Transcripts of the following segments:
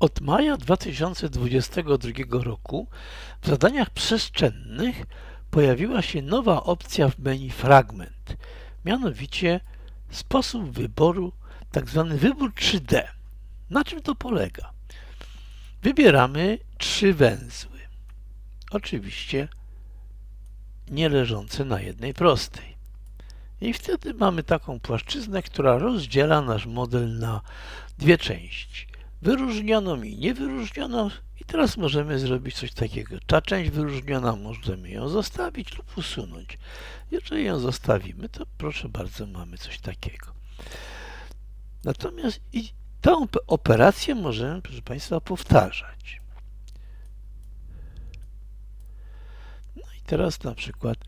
Od maja 2022 roku w zadaniach przestrzennych pojawiła się nowa opcja w menu Fragment, mianowicie sposób wyboru, tzw. wybór 3D. Na czym to polega? Wybieramy trzy węzły. Oczywiście nie leżące na jednej prostej. I wtedy mamy taką płaszczyznę, która rozdziela nasz model na dwie części. Wyróżnioną i niewyróżnioną. I teraz możemy zrobić coś takiego. Ta część wyróżniona możemy ją zostawić lub usunąć. Jeżeli ją zostawimy, to proszę bardzo, mamy coś takiego. Natomiast i tę operację możemy, proszę Państwa, powtarzać. No i teraz na przykład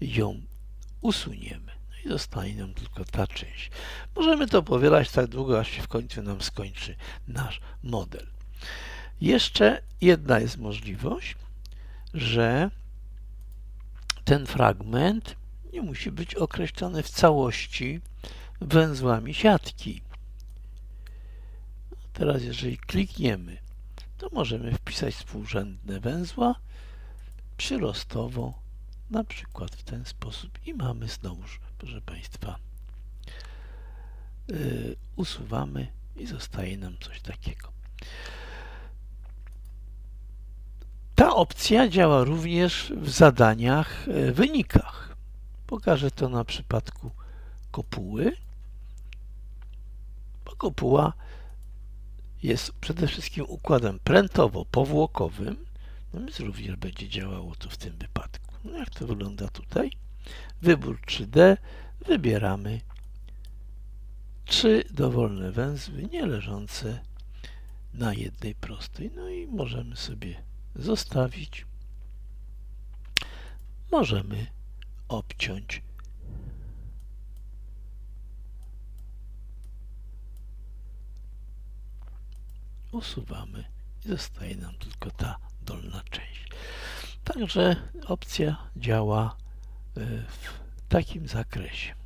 ją usuniemy. No i zostanie nam tylko ta część. Możemy to powielać tak długo, aż się w końcu nam skończy nasz model. Jeszcze jedna jest możliwość, że ten fragment nie musi być określony w całości węzłami siatki. Teraz jeżeli klikniemy, to możemy wpisać współrzędne węzła przyrostowo, na przykład w ten sposób i mamy znowuż, proszę Państwa, yy, usuwamy i zostaje nam coś takiego. Ta opcja działa również w zadaniach, yy, wynikach. Pokażę to na przypadku kopuły, bo kopuła jest przede wszystkim układem prętowo-powłokowym, no więc również będzie działało to w tym wypadku. No jak to wygląda tutaj? Wybór 3D, wybieramy trzy dowolne węzły, nie leżące na jednej prostej. No i możemy sobie zostawić. Możemy obciąć usuwamy i zostaje nam tylko ta. Także opcja działa e, w takim zakresie.